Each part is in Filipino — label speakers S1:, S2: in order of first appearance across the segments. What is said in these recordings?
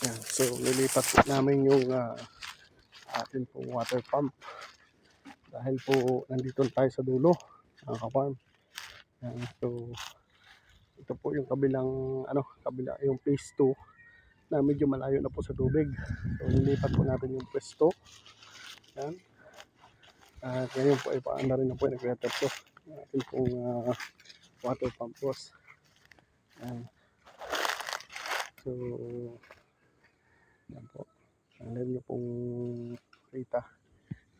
S1: Yan. So, lilipat po namin yung ah, atin pong water pump. Dahil po nandito tayo sa dulo, mga kaparm. Yan. So, ito po yung kabilang, ano, kabila, yung phase 2 na medyo malayo na po sa tubig. So, lilipat po natin yung pwesto. Yan. At ngayon po ay paanda rin na po yung nagre-terso. Atin pong ah, water pump boss. Yan. So, yan po. Alam niyo pong kita.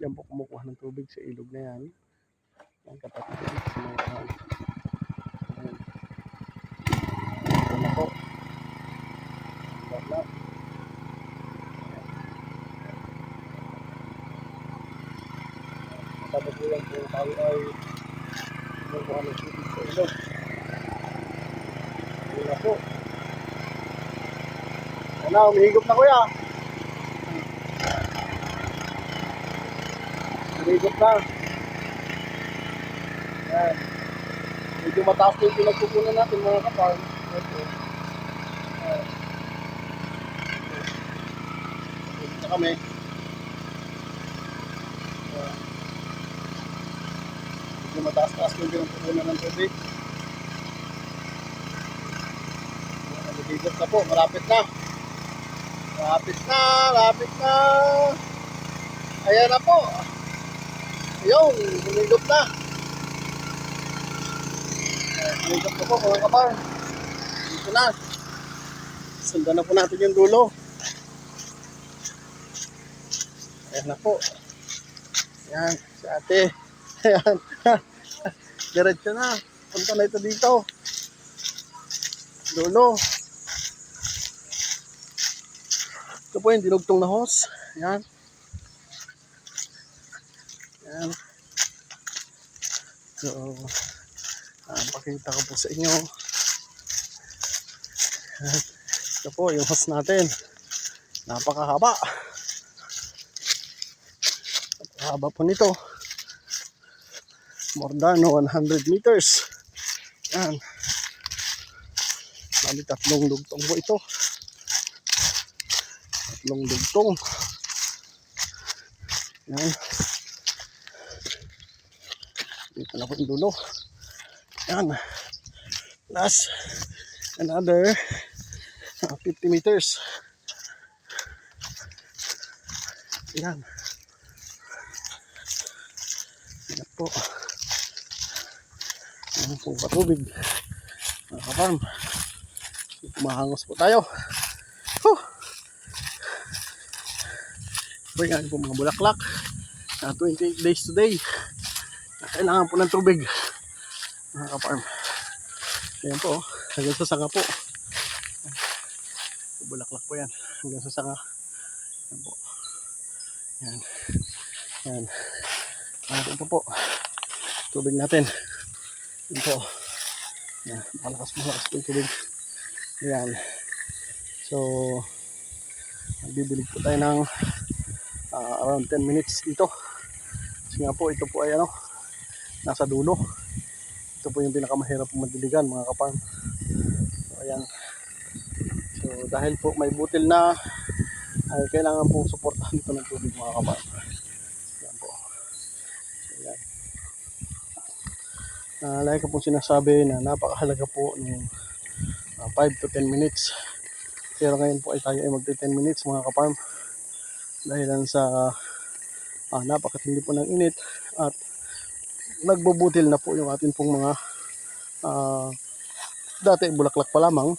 S1: Yan po kumukuha ng tubig sa ilog na yan. Yan kapatid sa mga yan. Ito na po. Wala. Sabi ko yan po tayo ay kumukuha ng tubig sa ilog. Yun na po. Ano, umihigop na kuya. Umihigop na. Yan. Medyo mataas na yung pinagkukunan natin mga kapal. Ito. Yan. Dito na kami. Yan. Medyo mataas-taas na yung pinagkukunan ng tubig. Nagigit na po, malapit na. Malapit na, malapit na. Ayan na po. Ayun, humigop na. Humigop na po mga kapar. Dito na. Sundan na po natin yung dulo. Ayan na po. Ayan, si ate. Ayan. Diretso na. Punta na ito dito. Dulo. Ito po yung dinugtong na hose. Ayan. Ayan. So, ah, pakita ko po sa inyo. Ito po yung hose natin. Napakahaba. Napakahaba po nito. More than 100 meters. Ayan. Bali tatlong dugtong po ito. Tatlong dugtong. Yan. Dito na po yung dulo. Yan. Last. Another uh, 50 meters. Yan. Yan po. Yan po katubig. Mga kaparm. Mahangos po tayo. Huh. Ito yan po mga bulaklak. Na 28 days today. Na kailangan po ng tubig. Mga kaparm. Ayan po. Hanggang sa sanga po. Bulaklak po yan. Hanggang sa sanga. Ayan po. Yan. Yan. Ano ito po. Tubig natin. Yan po. Yan. Malakas malakas po yung tubig. Ayan. So, magbibilig po tayo ng ah, around 10 minutes dito. Kasi nga po, ito po ay ano, nasa dulo. Ito po yung pinakamahirap po madiligan mga kaparm. So, ayan. So, dahil po may butil na, ay kailangan pong suportahan ito ng tubig mga kaparm. Ayan po. So, ayan. Ah, lagi ko pong sinasabi na napakahalaga po ng 5 to 10 minutes. Pero ngayon po ay tayo ay magti 10 minutes mga kaparm. Dahilan sa ah, napakatindi po ng init at nagbubutil na po yung atin pong mga ah, dati bulaklak pa lamang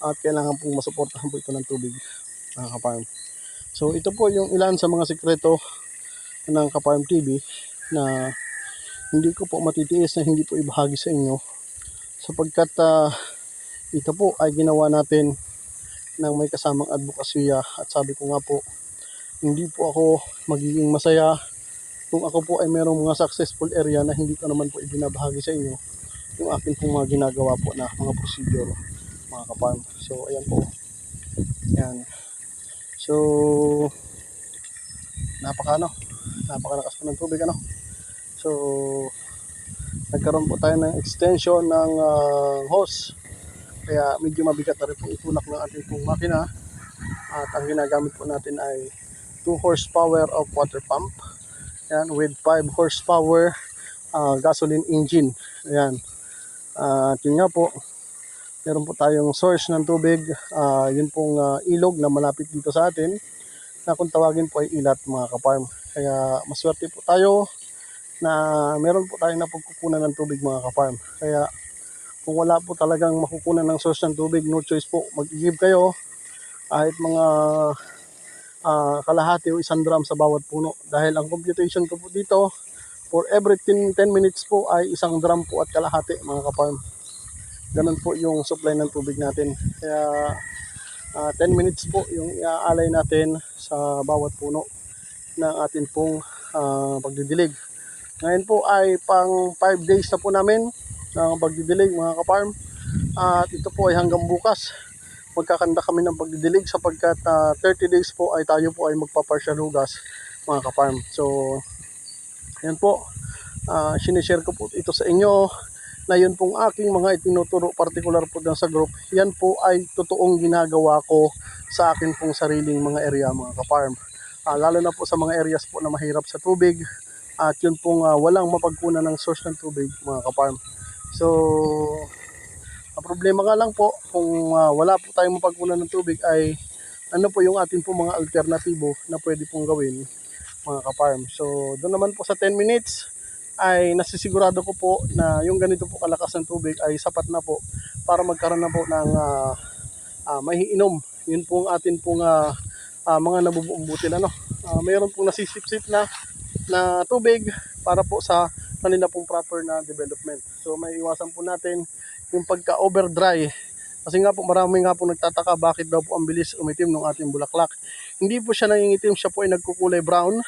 S1: at kailangan pong masuportahan po ito ng tubig mga kaparm. So ito po yung ilan sa mga sekreto ng Kaparm TV na hindi ko po matitiis na hindi po ibahagi sa inyo sapagkat ah, ito po ay ginawa natin ng may kasamang advokasya at sabi ko nga po hindi po ako magiging masaya kung ako po ay merong mga successful area na hindi ko naman po ibinabahagi sa inyo yung akin pong mga ginagawa po na mga procedure mga kaparm so ayan po. Yan so napaka ano napakalakas po ng tubig ano. So nagkaroon po tayo ng extension ng ah, hose. Kaya medyo mabigat na rin po itulak ng ating pong makina. At ang ginagamit po natin ay 2 horsepower of water pump. Ayan, with 5 horsepower ah, gasoline engine. Ayan. At yun nga po, meron po tayong source ng tubig. Ah, yun pong ah, ilog na malapit dito sa atin na kung tawagin po ay ilat mga kaparm. Kaya maswerte po tayo na meron po tayong napagkukunan ng tubig mga kaparm. Kaya kung wala po talagang makukunan ng source ng tubig, no choice po, mag-give kayo kahit mga ah, kalahati o isang drum sa bawat puno. Dahil ang computation ko po dito, for every 10, 10 minutes po ay isang drum po at kalahati mga kaparm. Ganun po yung supply ng tubig natin. Kaya ah, 10 minutes po yung iaalay natin sa bawat puno ng atin pong ah, pagdidilig. Ngayon po ay pang 5 days na po namin ng pagdidilig mga kaparm. At ito po ay hanggang bukas magkakanda kami ng pagdidilig sapagkat ah, 30 days po ay tayo po ay magpapartial hugas mga kaparm. So, yan po. Uh, sinishare ko po ito sa inyo na yun pong aking mga itinuturo particular po dyan sa group. Yan po ay totoong ginagawa ko sa akin pong sariling mga area mga kaparm. Ah, lalo na po sa mga areas po na mahirap sa tubig at yun pong ah, walang mapagkunan ng source ng tubig mga kaparm. So, ang problema nga lang po kung ah, wala po tayong mapagkunan ng tubig ay ano po yung ating po mga alternatibo na pwede pong gawin mga kaparm. So, doon naman po sa 10 minutes ay nasisigurado ko po na yung ganito po kalakas ng tubig ay sapat na po para magkaroon na po ng ah, ah, mahiinom. Yun po ang atin pong ah, ah, mga nabubuong butil. Ano? Ah, mayroon pong nasisip-sip na, na tubig para po sa kanila pong proper na development. So may iwasan po natin yung pagka-overdry. Kasi nga po marami nga po nagtataka bakit daw po ang bilis umitim ng ating bulaklak. Hindi po siya nangingitim, siya po ay nagkukulay brown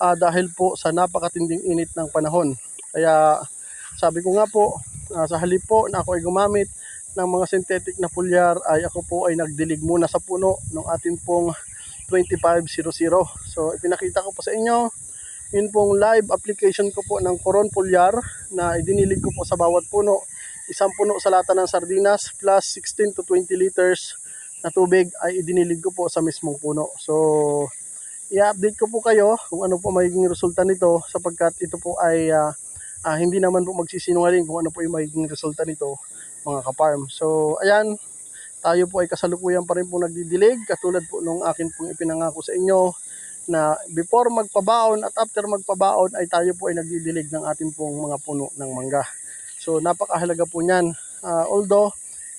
S1: ah, dahil po sa napakatinding init ng panahon. Kaya sabi ko nga po, ah, sa halip po na ako ay gumamit ng mga synthetic na pulyar ay ako po ay nagdilig muna sa puno ng ating pong 2500. So ipinakita ko po sa inyo yun pong live application ko po ng Coron Pulyar na idinilig ko po sa bawat puno. Isang puno sa lata ng sardinas plus 16 to 20 liters na tubig ay idinilig ko po sa mismong puno. So, i-update ko po kayo kung ano po magiging resulta nito sapagkat ito po ay ah, ah, hindi naman po magsisinungaling kung ano po yung magiging resulta nito mga kaparm. So, ayan, tayo po ay kasalukuyan pa rin po nagdidilig katulad po nung akin pong ipinangako sa inyo na before magpabaon at after magpabaon ay tayo po ay nagdidilig ng ating pong mga puno ng mangga. So napakahalaga po niyan. Ah, although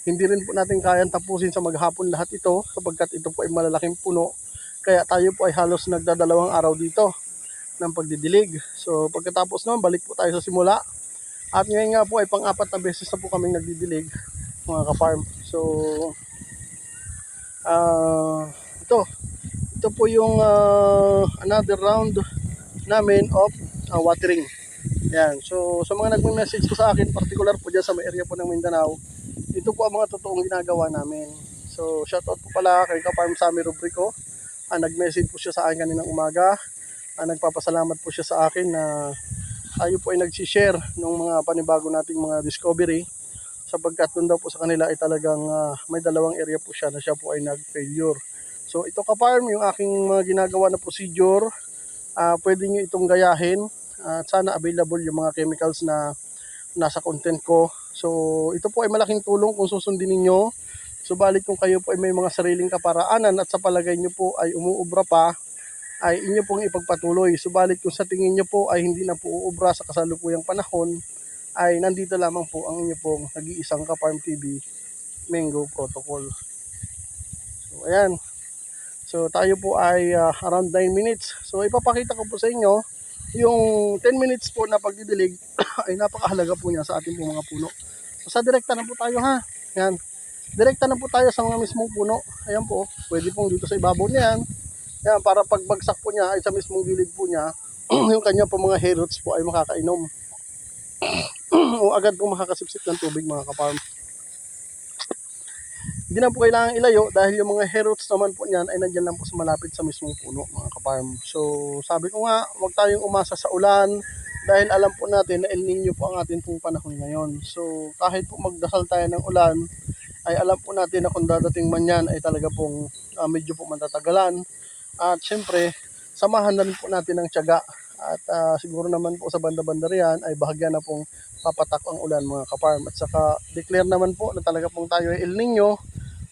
S1: hindi rin po natin kayang tapusin sa maghapon lahat ito sapagkat ito po ay malalaking puno. Kaya tayo po ay halos nagdadalawang araw dito ng pagdidilig. So pagkatapos naman balik po tayo sa simula. At ngayon nga po ay pang-apat na beses na po kaming nagdidilig mga ka-farm. So ah ito ito po yung ah, another round namin of ah, watering. Yan. So, sa mga nagme-message po sa akin, particular po dyan sa may area po ng Mindanao, ito po ang mga totoong ginagawa namin. So, shoutout po pala kay Kaparm Sami Rubrico. Ah, nag-message po siya sa akin kaninang umaga. Ah, nagpapasalamat po siya sa akin na tayo po ay nag-share ng mga panibago nating mga discovery sapagkat doon daw po sa kanila ay talagang ah, may dalawang area po siya na siya po ay nag-failure. So ito ka-farm, yung aking mga ginagawa na procedure, ah pwede nyo itong gayahin at sana available yung mga chemicals na nasa content ko. So ito po ay malaking tulong kung susundin ninyo. Subalit kung kayo po ay may mga sariling kaparaanan at sa palagay nyo po ay umuubra pa, ay inyo pong ipagpatuloy. Subalit kung sa tingin nyo po ay hindi na po uubra sa kasalukuyang panahon, ay nandito lamang po ang inyo pong nag-iisang ka-farm TV Mango Protocol. So ayan, So tayo po ay ah, around 9 minutes. So ipapakita ko po sa inyo yung 10 minutes po na pagdidilig ay napakahalaga po niya sa ating po mga puno. Sa direkta na po tayo ha. Yan. Direkta na po tayo sa mga mismong puno. Ayan po. Pwede pong dito sa ibabaw niyan. Yan para pagbagsak po niya ay sa mismong gilid po niya yung kanya po mga hair roots po ay makakainom. o agad po makakasipsip ng tubig mga kaparm. Hindi na po kailangan ilayo dahil yung mga hair roots naman po niyan ay nandyan lang po sa malapit sa mismong puno mga kaparm. So sabi ko nga, huwag tayong umasa sa ulan dahil alam po natin na El Nino po ang ating pong panahon ngayon. So kahit po magdasal tayo ng ulan, ay alam po natin na kung dadating man yan ay talaga pong ah, medyo po matatagalan. At syempre, samahan na rin po natin ng tiyaga. At ah, siguro naman po sa banda-banda riyan ay bahagya na pong papatak ang ulan mga kaparm. At saka declare naman po na talaga pong tayo ay El Nino.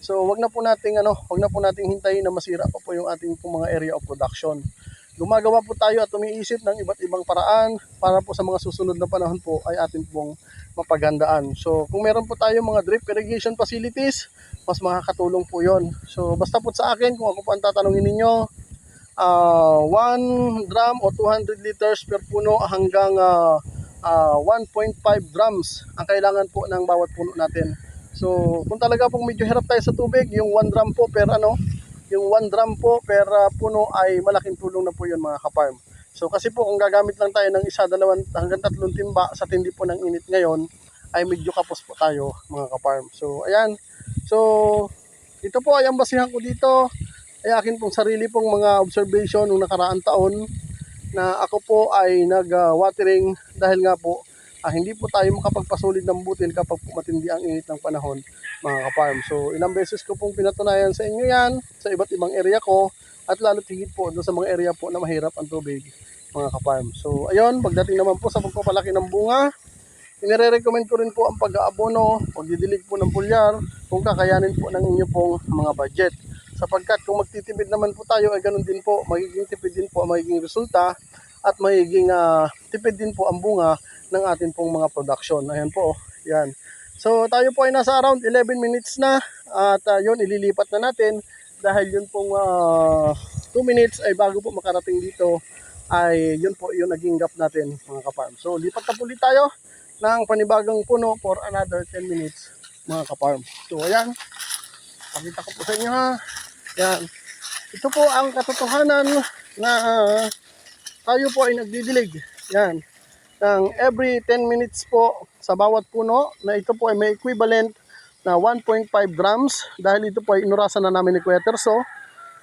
S1: So wag na po nating ano, wag na po nating hintayin na masira pa po yung ating pong mga area of production. Gumagawa po tayo at umiisip ng iba't ibang paraan para po sa mga susunod na panahon po ay atin pong mapaghandaan. So kung meron po tayo mga drip irrigation facilities, mas makakatulong po yon. So basta po sa akin, kung ako po ang tatanungin ninyo, ah 1 drum o 200 liters per puno hanggang ah, ah, 1.5 drums ang kailangan po ng bawat puno natin. So kung talaga pong medyo hirap tayo sa tubig, yung 1 drum po per ano, yung 1 drum po per ah, puno ay malaking tulong na po yun mga kaparm. So kasi po kung gagamit lang tayo ng isa, dalawang hanggang tatlong timba sa tindi po ng init ngayon, ay medyo kapos po tayo mga kaparm. So ayan. So ito po ay ang basihan ko dito ay akin pong sarili pong mga observation nung nakaraang taon na ako po ay nag-watering dahil nga po ah, hindi po tayo makapagpasulid ng butil kapag matindi ang init ng panahon mga kaparm. So ilang beses ko pong pinatunayan sa inyo yan sa iba't ibang area ko at lalo tigit po doon sa mga area po na mahirap ang tubig mga kaparm. So ayun, pagdating naman po sa pagpapalaki ng bunga, inire-recommend ko rin po ang pag-aabono, pagdidilig po ng pulyar, kung kakayanin po ng inyo pong mga budget. Sapagkat kung magtitipid naman po tayo ay ganun din po, magiging tipid din po ang magiging resulta at magiging ah, tipid din po ang bunga ng atin pong mga production. Ayan po, yan. So tayo po ay nasa around 11 minutes na at ah, yun ililipat na natin dahil yun pong 2 minutes ay bago po makarating dito ay yun po yung naging gap natin mga kaparm. So lipat na po ulit tayo ng panibagong puno for another 10 minutes mga kaparm. So ayan, pakita ko po sa inyo ha. Yan. Ito po ang katotohanan na ah, tayo po ay nagdidilig. Yan. Ng every 10 minutes po sa bawat puno na ito po ay may equivalent na 1.5 grams dahil ito po ay inurasan na namin ni Kuya Terso.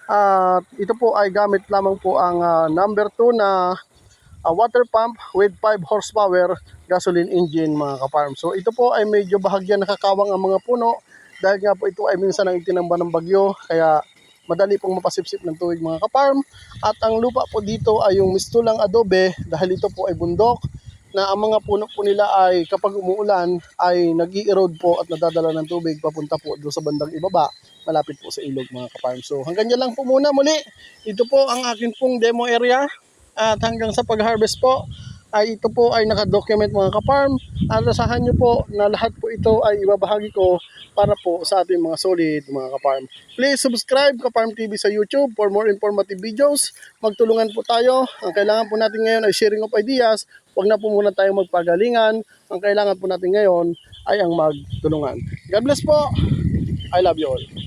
S1: At ito po ay gamit lamang po ang ah, number 2 na ah, water pump with 5 horsepower gasoline engine mga kaparm. So ito po ay medyo bahagya nakakawang ang mga puno dahil nga po ito ay minsan ang itinamba ng bagyo kaya madali pong mapasipsip ng tubig mga kaparm. At ang lupa po dito ay yung mistulang adobe dahil ito po ay bundok na ang mga puno po nila ay kapag umuulan ay nag erode po at nadadala ng tubig papunta po doon sa bandang ibaba malapit po sa ilog mga kaparm. So hanggang dyan lang po muna muli. Ito po ang akin pong demo area at hanggang sa pag-harvest po ay ito po ay nakadocument mga kaparm at asahan nyo po na lahat po ito ay ibabahagi ko para po sa ating mga solid mga kaparm. Please subscribe Kaparm TV sa YouTube for more informative videos. Magtulungan po tayo. Ang kailangan po natin ngayon ay sharing of ideas. Huwag na po muna tayo magpagalingan. Ang kailangan po natin ngayon ay ang magtulungan. God bless po. I love you all.